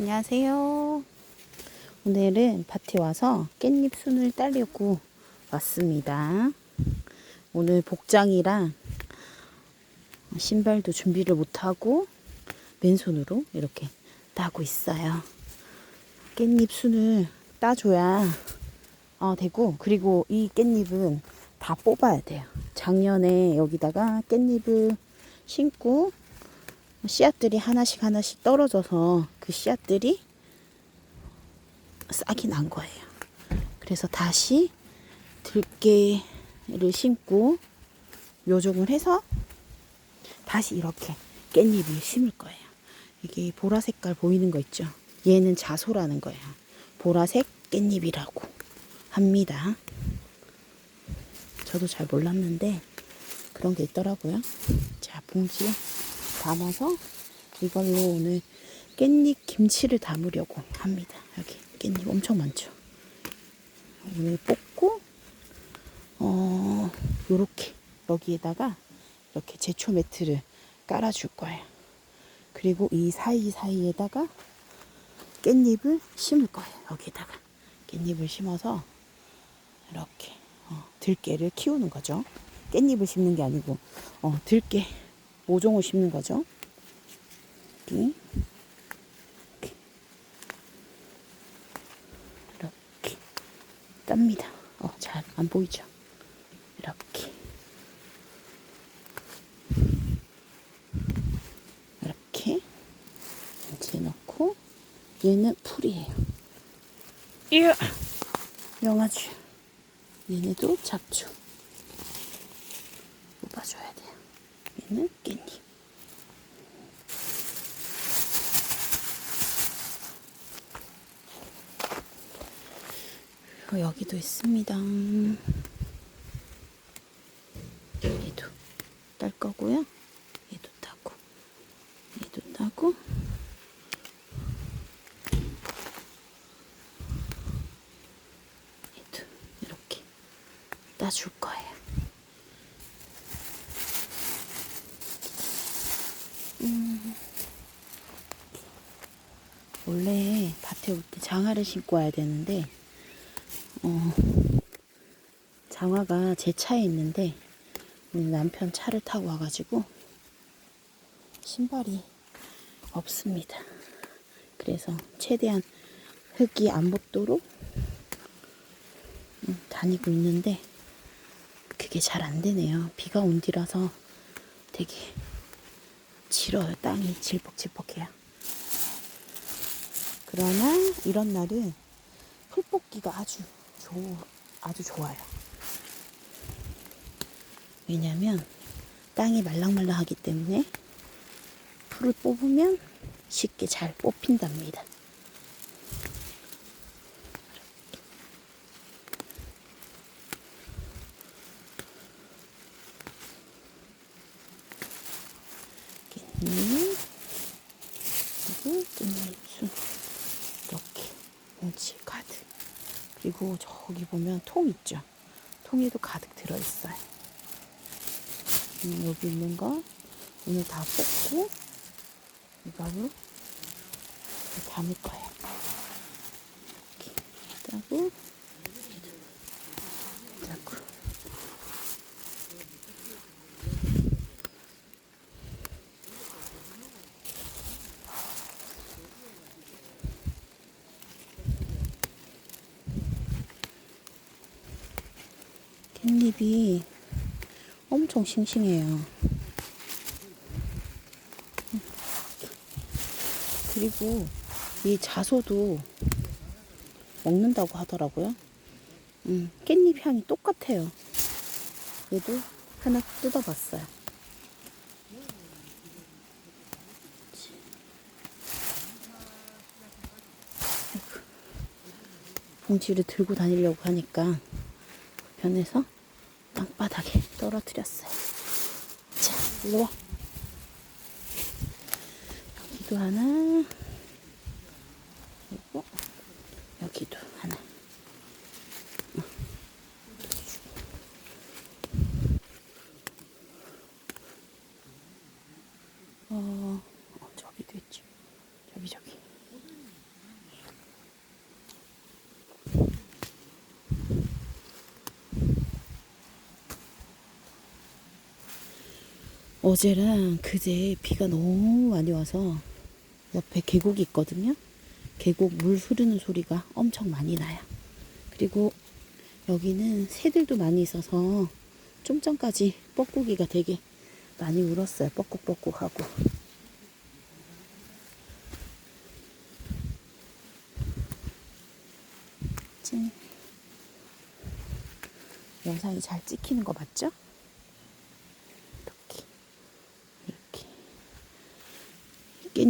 안녕하세요. 오늘은 밭에 와서 깻잎 순을 따려고 왔습니다. 오늘 복장이랑 신발도 준비를 못하고 맨손으로 이렇게 따고 있어요. 깻잎 순을 따줘야 어, 되고 그리고 이 깻잎은 다 뽑아야 돼요. 작년에 여기다가 깻잎을 심고 씨앗들이 하나씩 하나씩 떨어져서 그 씨앗들이 싹이 난 거예요. 그래서 다시 들깨를 심고 묘종을 해서 다시 이렇게 깻잎을 심을 거예요. 이게 보라 색깔 보이는 거 있죠? 얘는 자소라는 거예요. 보라색 깻잎이라고 합니다. 저도 잘 몰랐는데 그런 게 있더라고요. 자, 봉지에 담아서 이걸로 오늘 깻잎 김치를 담으려고 합니다. 여기 깻잎 엄청 많죠. 오늘 뽑고 어 요렇게 여기에다가 이렇게 제초 매트를 깔아줄 거예요. 그리고 이 사이 사이에다가 깻잎을 심을 거예요. 여기에다가 깻잎을 심어서 이렇게 어, 들깨를 키우는 거죠. 깻잎을 심는 게 아니고 어, 들깨 모종을 심는 거죠. 이렇게 이렇게 땁니다. 어, 잘 안 보이죠? 이렇게 이렇게 이제 넣고 얘는 풀이에요. 이야 영아주 얘네도 잡초 뽑아줘야 돼요. 얘는 깻잎. 그리고 여기도 있습니다. 얘도 딸 거고요. 얘도 따고, 얘도 따고. 얘도 이렇게 따줄 거예요. 올 때 장화를 신고 와야 되는데 어, 장화가 제 차에 있는데 남편 차를 타고 와가지고 신발이 없습니다. 그래서 최대한 흙이 안 붙도록 음, 다니고 있는데 그게 잘 안 되네요. 비가 온 뒤라서 되게 질어요. 땅이 질퍽질퍽해요. 그러나 이런 날은 풀 뽑기가 아주 좋 아주 좋아요. 왜냐면 땅이 말랑말랑하기 때문에 풀을 뽑으면 쉽게 잘 뽑힌답니다. 그리고 깻잎순 이렇게 뭉치 가득 그리고 저기 보면 통 있죠? 통에도 가득 들어있어요. 음, 여기 있는 거 오늘 다 뽑고 이걸로 담을 거예요. 이렇게 따고 깻잎이 엄청 싱싱해요. 그리고 이 자소도 먹는다고 하더라고요. 음, 깻잎 향이 똑같아요. 얘도 하나 뜯어봤어요. 봉지를 들고 다니려고 하니까 변해서 땅바닥에 떨어뜨렸어요. 자, 일로 와. 여기도 하나, 그리고 여기도 하나. 어, 어 저기도 있죠. 저기, 저기. 어제랑 그제 비가 너무 많이 와서 옆에 계곡이 있거든요. 계곡 물 흐르는 소리가 엄청 많이 나요. 그리고 여기는 새들도 많이 있어서 좀 전까지 뻐꾸기가 되게 많이 울었어요. 뻐꾹뻐꾹하고. 찐. 영상이 잘 찍히는 거 맞죠? 이렇게. 이렇게.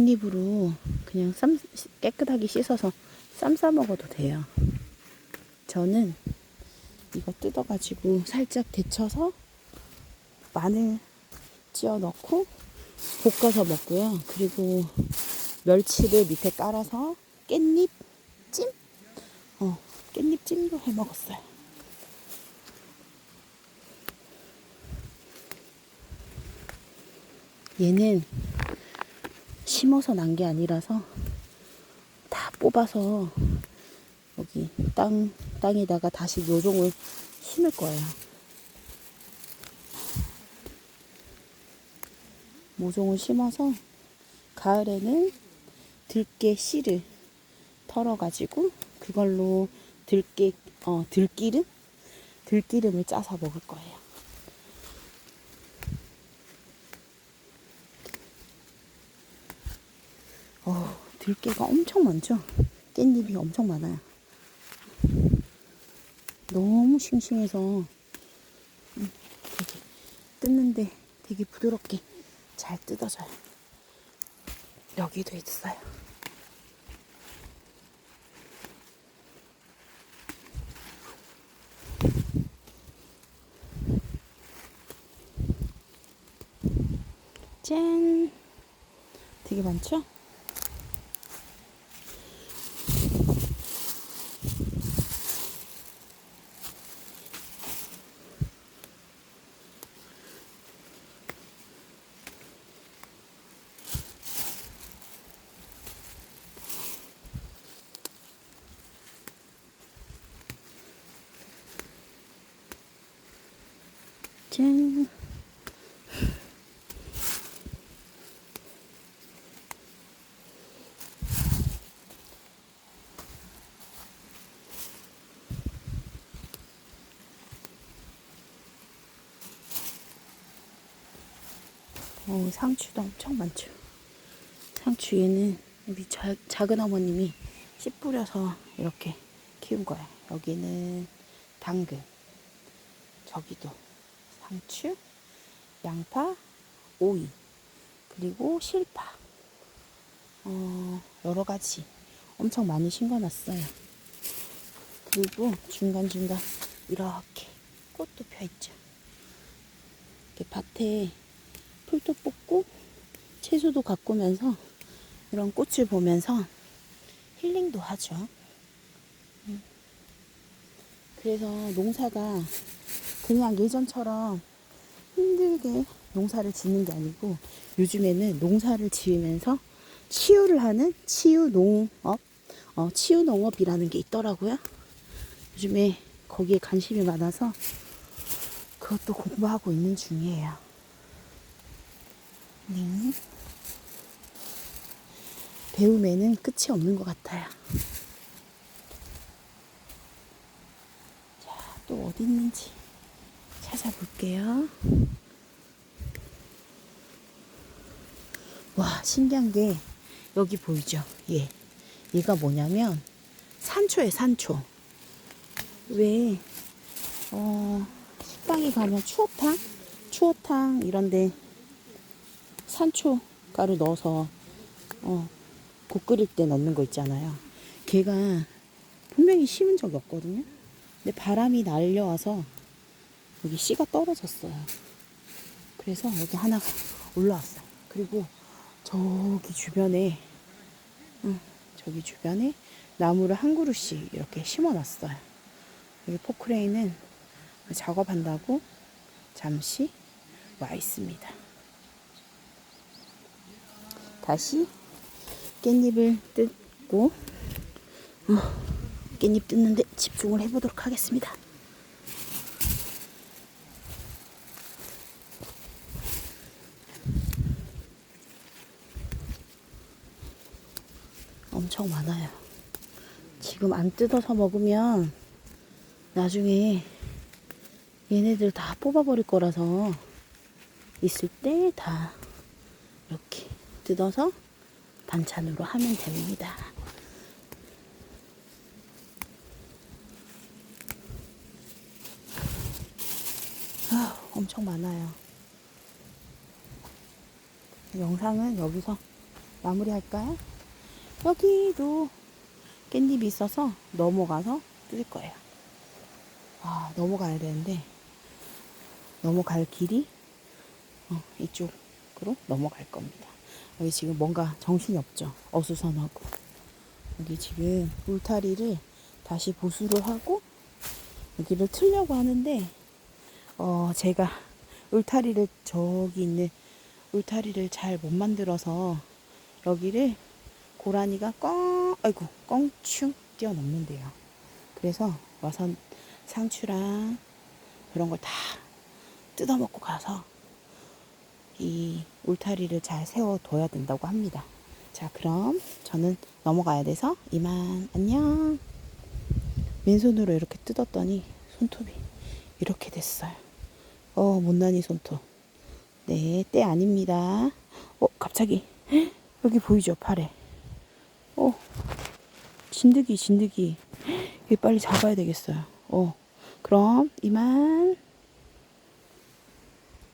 깻잎으로 그냥 쌈, 깨끗하게 씻어서 쌈 싸 먹어도 돼요. 저는 이거 뜯어가지고 살짝 데쳐서 마늘 찌어 넣고 볶아서 먹고요. 그리고 멸치를 밑에 깔아서 깻잎 찜? 어, 깻잎 찜도 해 먹었어요. 얘는 심어서 난 게 아니라서 다 뽑아서 여기 땅, 땅에다가 다시 묘종을 심을 거예요. 모종을 심어서 가을에는 들깨 씨를 털어가지고 그걸로 들깨, 어, 들기름? 들기름을 짜서 먹을 거예요. 어, 들깨가 엄청 많죠? 깻잎이 엄청 많아요. 너무 싱싱해서 음, 되게 뜯는데 되게 부드럽게 잘 뜯어져요. 여기도 있어요. 짠! 되게 많죠? 짠. 어, 상추도 엄청 많죠. 상추 얘는 우리 자, 작은 어머님이 씨 뿌려서 이렇게 키운 거예요. 여기는 당근, 저기도 상추, 양파, 오이, 그리고 실파. 어, 여러 가지 엄청 많이 심어놨어요. 그리고 중간중간 이렇게 꽃도 펴있죠. 이렇게 밭에 풀도 뽑고 채소도 가꾸면서 이런 꽃을 보면서 힐링도 하죠. 음. 그래서 농사가 그냥 예전처럼 힘들게 농사를 짓는 게 아니고 요즘에는 농사를 지으면서 치유를 하는 치유 농업, 어, 치유 농업이라는 게 있더라고요. 요즘에 거기에 관심이 많아서 그것도 공부하고 있는 중이에요. 네. 배움에는 끝이 없는 것 같아요. 자, 또 어디 있는지 찾아볼게요. 와, 신기한 게 여기 보이죠? 얘. 얘가 뭐냐면 산초에 산초. 왜, 어, 식당에 가면 추어탕? 추어탕 이런데 산초 가루 넣어서 어, 국 끓일 때 넣는 거 있잖아요. 걔가 분명히 심은 적이 없거든요. 근데 바람이 날려와서 여기 씨가 떨어졌어요. 그래서 여기 하나가 올라왔어요. 그리고 저기 주변에 응, 저기 주변에 나무를 한 그루씩 이렇게 심어놨어요. 여기 포크레인은 작업한다고 잠시 와 있습니다. 다시 깻잎을 뜯고 어, 깻잎 뜯는데 집중을 해보도록 하겠습니다. 엄청 많아요. 지금 안 뜯어서 먹으면 나중에 얘네들 다 뽑아버릴 거라서 있을 때 다 이렇게 뜯어서 반찬으로 하면 됩니다. 아, 엄청 많아요. 영상은 여기서 마무리할까요? 여기도 깻잎이 있어서 넘어가서 뜯을 거예요. 아, 넘어가야 되는데 넘어갈 길이 어, 이쪽으로 넘어갈 겁니다. 여기 지금 뭔가 정신이 없죠. 어수선하고. 여기 지금 울타리를 다시 보수를 하고 여기를 틀려고 하는데 어, 제가 울타리를 저기 있는 울타리를 잘 못 만들어서 여기를 고라니가 껑, 아이고, 껑충 뛰어넘는데요. 그래서 와서 상추랑 그런 걸 다 뜯어먹고 가서 이 울타리를 잘 세워둬야 된다고 합니다. 자, 그럼 저는 넘어가야 돼서 이만 안녕. 맨손으로 이렇게 뜯었더니 손톱이 이렇게 됐어요. 어, 못난이 손톱. 네, 때 아닙니다. 어, 갑자기 헉, 여기 보이죠, 팔에. 어, 진드기, 진드기. 얘 빨리 잡아야 되겠어요. 어, 그럼 이만.